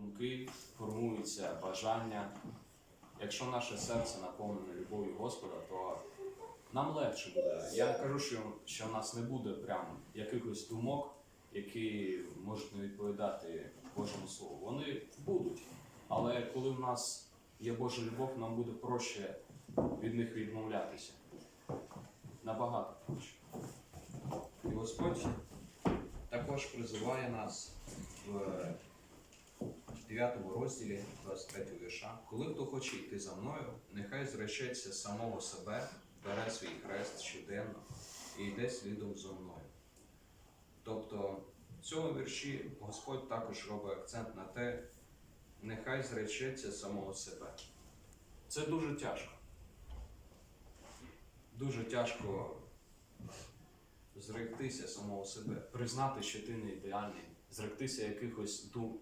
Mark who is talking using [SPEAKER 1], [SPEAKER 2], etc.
[SPEAKER 1] думки, формуються бажання. Якщо наше серце наповнене любов'ю Господа, то нам легше буде. Я кажу, що, що в нас не буде прям якихось думок, які можуть не відповідати Божому Слову. Вони будуть. Але коли в нас є Божа любов, нам буде проще від них відмовлятися. Набагато проще. І Господь також призиває нас в 9 розділі 23 вірша. Коли хто хоче йти за мною, нехай зречеться самого себе, бере свій хрест щоденно і йде слідом за мною. Тобто в цьому вірші Господь також робить акцент на те, нехай зречеться самого себе. Це дуже тяжко. Дуже тяжко зректися самого себе, признати, що ти не ідеальний, зректися якихось ну,